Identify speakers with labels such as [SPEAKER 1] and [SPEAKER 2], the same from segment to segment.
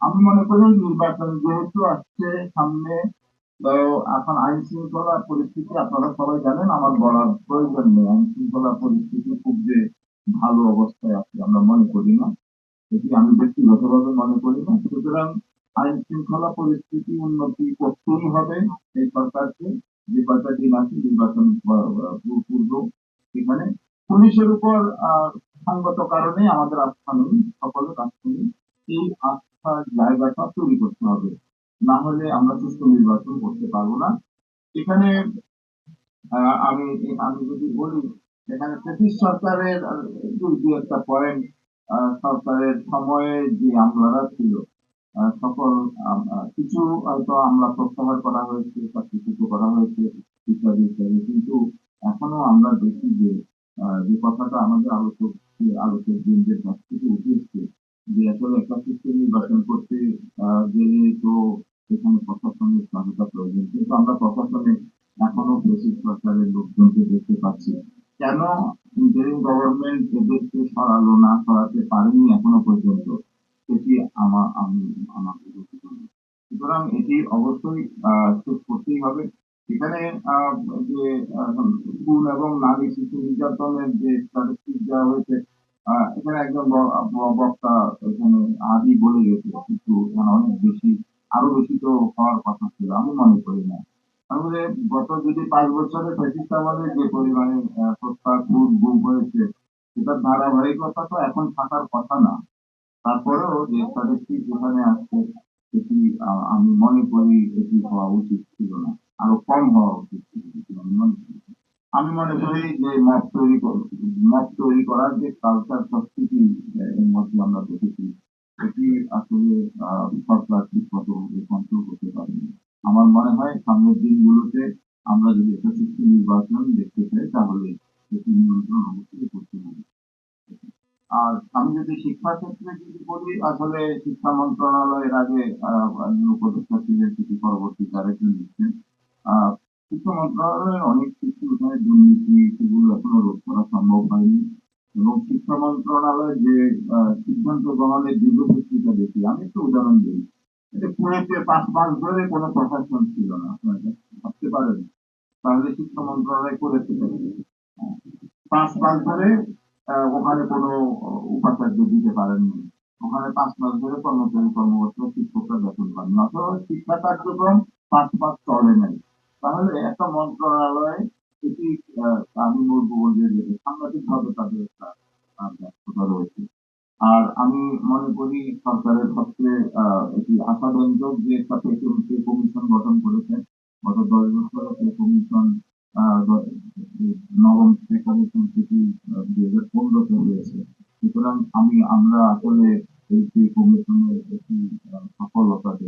[SPEAKER 1] আমি মনে করি নির্বাচন যেহেতু আসছে সামনে, তো এখন আইন শৃঙ্খলা পরিস্থিতি আপনারা সবাই জানেন, আমার বলার প্রয়োজন নেই। আইন শৃঙ্খলা পরিস্থিতি খুব যে ভালো অবস্থায় আছে আমরা মনে করি না। এটি আমি ব্যক্তিগতভাবে মনে করি না। সুতরাং আইন শৃঙ্খলা পরিস্থিতি উন্নতি করতেই হবে এই সরকারকে। যে কয়টা দিন আছে, নির্বাচন পূর্ব এখানে। পুলিশের উপর সঙ্গত কারণে আমাদের আস্থা নেই, সকলের আস্থা নেই। এই আস্থার জায়গাটা তৈরি করতে হবে। না হলে আমরা সুস্থ নির্বাচন করতে পারব না। এখানে আমি আমি যদি বলি, এখানে ব্রিটিশ সরকারের একটা পয়েন্ট সরকারের সময়ে যে আমলারা ছিল সকল কিছু হয়তো আমলা প্রত্যাহার করা হয়েছে চাকরিচ্যুত করা হয়েছে, ইত্যাদি ইত্যাদি। কিন্তু এখনও আমরা দেখি যে যে কথাটা আমাদের আলোচক আলোচক বৃন্দের কাছ থেকে উঠে এসছে যে আসলে একটা সুস্থ নির্বাচন করতে গেলে তো এখানে প্রশাসনের সহায়তা প্রয়োজন। কিন্তু আমরা প্রশাসনে এখনও ব্রিটিশ সরকারের লোকজনকে দেখতে পাচ্ছি। কেন ইন্টারিম গভর্নমেন্ট এদেরকে সরালো, না সরাতে পারেনি এখনও পর্যন্ত? সেটি আমার, আমি, আমার সুতরাং এটি অবশ্যই শেষ করতেই হবে। এখানে যে খুন এবং নারী শিশু নির্যাতনের যে স্ট্যাটিস্টিক দেওয়া হয়েছে এখানে একজন বক্তা এখানে আদি বলে গেছে কিন্তু অনেক বেশি, আরও বেশি তো হওয়ার কথা ছিল, আমি মনে করি না। তাহলে গত যদি পাঁচ বছরে যে পরিমাণে হত্যা খুন গুম হয়েছে, সেটার ধারাবাহিকতা তো এখন থাকার কথা না। তারপরেও যে স্ট্যাটিস্টিক যেখানে আসছে সেটি আমি মনে করি এটি হওয়া উচিত ছিল না, আরও কম হওয়া উচিত ছিল, আমি মনে করি। আমি মনে করি যে মত তৈরি মত তৈরি করার যে কালচার সংস্কৃতি এর মধ্যে আমরা দেখেছি। এটি আসলে সরকার ঠিক মতোভাবে কন্ট্রোল করতে পারেনি। আমার মনে হয় সামনের দিনগুলোতে আমরা যদি একটা সুস্থ নির্বাচন দেখতে চাই তাহলে এটি নিয়ন্ত্রণ অবশ্যই করতে হবে। আর আমি যদি শিক্ষা ক্ষেত্রে যদি বলি আসলে শিক্ষা মন্ত্রণালয়ের আগে উপদেষ্টা ছিলেন সেটি দিচ্ছেন আহ, শিক্ষা মন্ত্রণালয়ের অনেক কিছু এখানে দুর্নীতি, সেগুলো এখনও রোধ করা সম্ভব হয়নি। এবং শিক্ষা মন্ত্রণালয় যে সিদ্ধান্ত গ্রহণের দীর্ঘসূত্রিতা দেখি, আমি একটু উদাহরণ দিই। এটা পুনেতে পাঁচ মাস ধরে কোনো প্রশাসন ছিল না, আপনারা ভাবতে পারেন। তাহলে শিক্ষা মন্ত্রণালয় করেছে পাঁচ মাস ধরে ওখানে কোনো উপাচার্য দিতে পারেননি। ওখানে পাঁচ মাস ধরে কর্মচারী, কর্মকর্তা, শিক্ষকরা বেতন পান না অথবা শিক্ষা কার্যক্রম পাঁচ মাস চলে নাই। তাহলে একটা মন্ত্রণালয় এটি আমি বলব যে সাংঘাতিক ভাবে তাদের একটা ব্যস্ততা রয়েছে। আর আমি মনে করি সরকারের সবচেয়ে এটি আশাব্যঞ্জক যে একটা পে কমিশন গঠন করেছে। গত দশ বছর পে কমিশন নবম পে কমিশন সেটি দুই হাজার পনেরোতে হয়েছে। সুতরাং আমি আমরা আসলে এই পে কমিশনের একটি সফলতা আহ,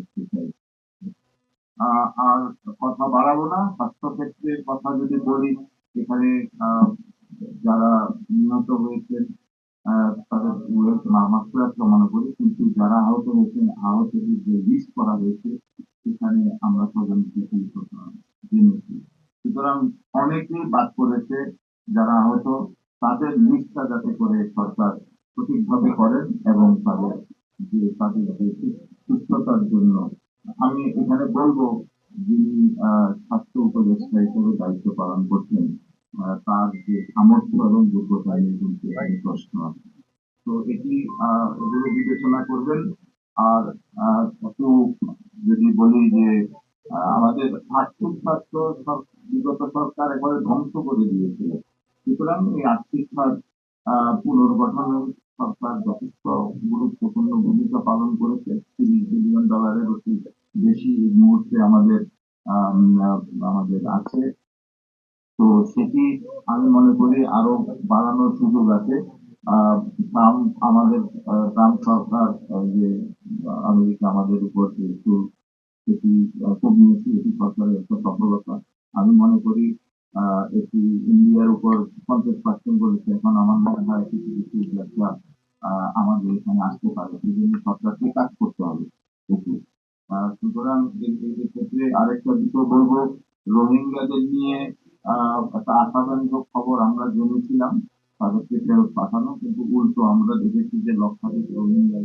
[SPEAKER 1] আর কথা বাড়াবো না। স্বাস্থ্য ক্ষেত্রে কথা যদি বলি, এখানে যারা নিহত হয়েছেন তাদের মাত্রা মনে করি কিন্তু যারা আহত হয়েছেন আহতদের যে লিস্ট করা হয়েছে, সেখানে আমরা কথা জেনেছি। সুতরাং অনেকেই বাদ পড়েছে যারা আহত, তাদের লিস্টটা যাতে করে সরকার সঠিকভাবে করেন এবং তাদের যে তাদের সুস্থতার জন্য আমি এখানে বলব যিনি স্বাস্থ্য উপদেষ্টা হিসেবে দায়িত্ব পালন করছেন তার যে সামর্থ্য এবং যোগ্যতা নিয়ে কিন্তু প্রশ্ন আছে। তো এটি এগুলো বিবেচনা করবেন। আর একটু যদি বলি যে আমাদের আর্থিক স্বাস্থ্য বিগত সরকার একবারে ধ্বংস করে দিয়েছিল সুতরাং এই আর্থিক খাত পুনর্গঠনে সরকার যথেষ্ট গুরুত্বপূর্ণ ভূমিকা পালন করেছে। তিরিশ বিলিয়ন ডলারের অতি বেশি এই মুহূর্তে আমাদের আমাদের আছে। তো সেটি আমি মনে করি আরও বাড়ানোর সুযোগ আছে। আমাদের ট্রাম্প সরকার যে আমেরিকা আমাদের উপর যে শুল্ক সেটি আহ, কমিয়েছে এটি সরকারের একটা সফলতা। আমি মনে করি এটি ইন্ডিয়ার উপর পঞ্চাশ পার্সেন্ট বলেছে। এখন আমার মনে হয় কিছু কিছু ব্যবসা আমাদের এখানে আসতে পারে। সেই জন্য সরকারকে কাজ করতে হবে। এটি। সুতরাং ক্ষেত্রে আরেকটা বিষয় বলব, রোহিঙ্গাদের নিয়ে একটা আশাব্যঞ্জক খবর আমরা জেনেছিলাম তাদেরকে ফেরত পাঠানো, কিন্তু উল্টো আমরা দেখেছি যে লক্ষাধিক রোহিঙ্গা।